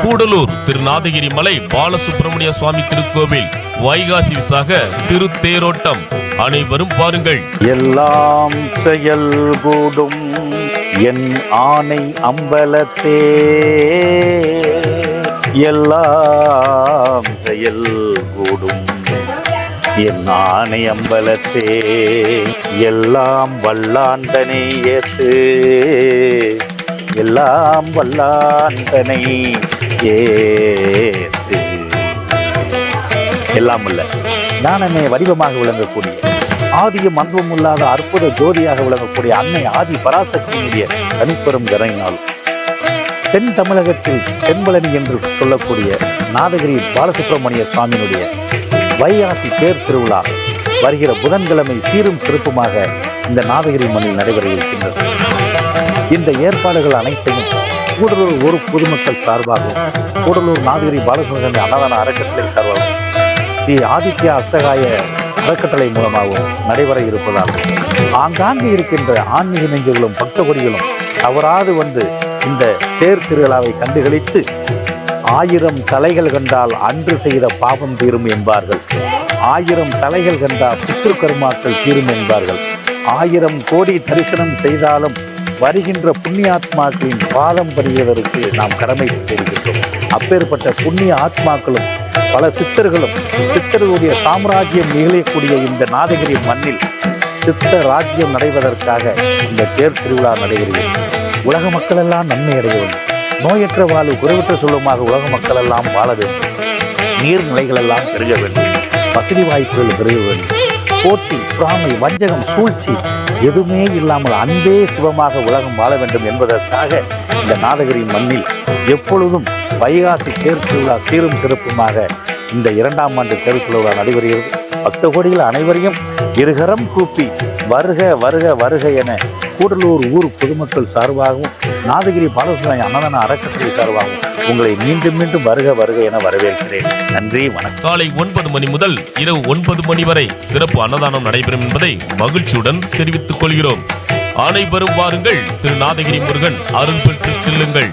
கூடலூர் திருநாதகிரி மலை பாலசுப்பிரமணிய சுவாமி திருக்கோவில் வைகாசி விசாக திருத்தேரோட்டம். அனைவரும் பாருங்கள் எல்லாம் செயல் கூடும் என் ஆணை அம்பலத்தே. எல்லாம் செயல் கூடும் என் ஆணை அம்பலத்தே. எல்லாம் வல்லாண்டனை ஏத்து. எல்லாம் வல்லாண்டனை ஏத்து. எல்லாம் அல்ல. ஞானமே வடிவமாக விளங்கக்கூடிய ஆதியும் அன்பும் இல்லாத அற்புத ஜோதியாக விளங்கக்கூடிய அன்னை ஆதி பராசக்தியினுடைய தனிப்பெரும் கரையினால் தென் தமிழகத்தில் தென்பழனி என்று சொல்லக்கூடிய நாதகிரி பாலசுப்பிரமணிய சுவாமியினுடைய வைகாசி தேர் திருவிழா வருகிற புதன்கிழமை சீரும் சிறப்புமாக இந்த நாதகிரி மண்ணில் நடைபெற இருக்கின்றது. இந்த ஏற்பாடுகள் அனைத்தையும் கூடலூர் ஒரு பொதுமக்கள் சார்பாகவும் கூடலூர் நாதகிரி பாலசுப்ரமணிய அன்னதான அறக்கட்டளை சார்பாகவும் ஸ்ரீ ஆதித்யா அஷ்டகாய அறக்கட்டளை மூலமாகவும் நடைபெற இருப்பதால் ஆங்காங்கு இருக்கின்ற ஆன்மீக நெஞ்சுகளும் பக்த கொடிகளும் தவறாது வந்து இந்த தேர் திருவிழாவை கண்டுகளித்து ஆயிரம் தலைகள் கண்டால் அன்று செய்த பாவம் தீரும் என்பார்கள். ஆயிரம் தலைகள் கண்டால் புத்திர கருமாக்கள் தீரும் என்பார்கள். ஆயிரம் கோடி தரிசனம் செய்தாலும் வருகின்ற புண்ணியாத்மாக்களின் பாதம் பறிவதற்கு நாம் கடமைப்பட்டிருக்கின்றோம் அப்பேற்பட்ட புண்ணிய ஆத்மாக்களும் பல சித்தர்களும் சித்தர்களுடைய சாம்ராஜ்யம் நிகழக்கூடிய இந்த நாதகிரி மண்ணில் சித்த ராஜ்யம் நடைவதற்காக இந்த தேர் திருவிழா நடைபெறுகிறது. உலக மக்களெல்லாம் நன்மை அடைய வேண்டும் நோயற்ற வாழ்வு குறைவற்ற சொல்லுமாக உலக மக்களெல்லாம் வாழ வேண்டும். நீர்நிலைகளெல்லாம் பெருக வேண்டும். வசதி வாய்ப்புகள் பெருக வேண்டும். போட்டி பொறாமை வஞ்சகம் சூழ்ச்சி எதுவுமே இல்லாமல் அன்பே சிவமாக உலகம் வாழ வேண்டும் என்பதற்காக இந்த நாதகிரி மண்ணில் எப்பொழுதும் வைகாசி தேர் திருவிழா சீரும் சிறப்புமாக இந்த இரண்டாம் ஆண்டு தேர் திருவிழா நடைபெறுகிறது. பக்த கோடிகள் அனைவரையும் இருகரம் கூப்பி வருக வருக வருக என கூடலூர் ஊர் பொதுமக்கள் சார்பாகவும் நாதகிரி பாலசுப்ரமணிய அன்னதான அறக்கட்டளை சார்பாக உங்களை மீண்டும் மீண்டும் வருக வருக என வரவேற்கிறேன். நன்றி வணக்கம். காலை ஒன்பது மணி முதல் இரவு ஒன்பது மணி வரை சிறப்பு அன்னதானம் நடைபெறும் என்பதை மகிழ்ச்சியுடன் தெரிவித்துக் கொள்கிறோம். அனைவரும் வாருங்கள். திரு. நாதகிரி முருகன் அருள் பெற்று செல்லுங்கள்.